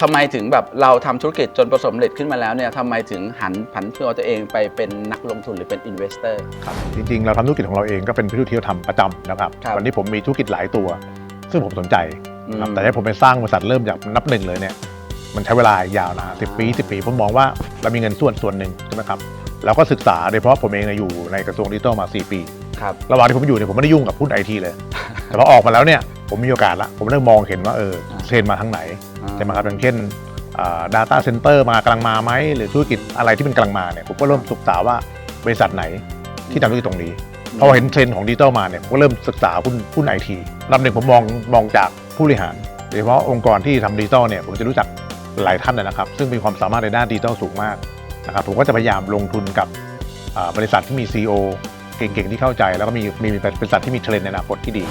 ทำไมถึงแบบเราทำธุรกิจจนประสบความสำเร็จขึ้นมาแล้วเนี่ยทำไมถึงหันผันตัวตัวเองไปเป็นนักลงทุนหรือเป็นอินเวสเตอร์ครับ จริงๆ เราทำธุรกิจของเราเองก็เป็นธุรกิจที่เราทำประจำนะครับครับวันนี้ผมมีธุรกิจหลายตัว ซึ่งผมสนใจอืมนะครับแต่ให้ผมไปสร้างบริษัทเริ่มจากนับหนึ่งเลยเนี่ยมันใช้เวลายาวนะสิปีสิปีผมมองว่าเรามีเงินส่วนส่วนหนึ่งใช่ไหมครับเราก็ศึกษาโดยเฉพาะผมเองเนี่ยอยู่ในกระทรวงดิจิทัลมา 4 ปี ครับ ระหว่างที่ผมอยู่เนี่ยผมไม่ได้ยุ่งกับหุ้นไอทีเลย แต่พอออกมาแล้วเนี่ย ผมมีโอกาสละผมเริ่มมองเห็นว่าเออเทรนด์มาทางไหนใช่ไหมครับอย่างเช่นอ่า data center มากำลังมาไหมหรือธุรกิจอะไรที่เป็นกำลังมาเนี่ยผมก็เริ่มศึกษาว่าบริษัทไหนที่ทำธุรกิจตรงนี้พอเห็นเทรนด์ของดิจิตอลมาเนี่ยผมก็เริ่มศึกษาหุ้นหุ้นไอทีลำหนึ่งผมมองมองจากผู้บริหารโดยเฉพาะองค์กรที่ทำดิจิตอลเนี่ยผมจะรู้จักหลายท่านนะครับ ซึ่งมีความสามารถในด้านดิจิตอลสูงมากนะครับผมก็จะพยายามลงทุนกับอ่าบริษัทที่มี CEO เก่งๆ ที่เข้าใจ แล้วก็มีมีบริษัทที่มีเทรนด์ในอนาคตที่ดี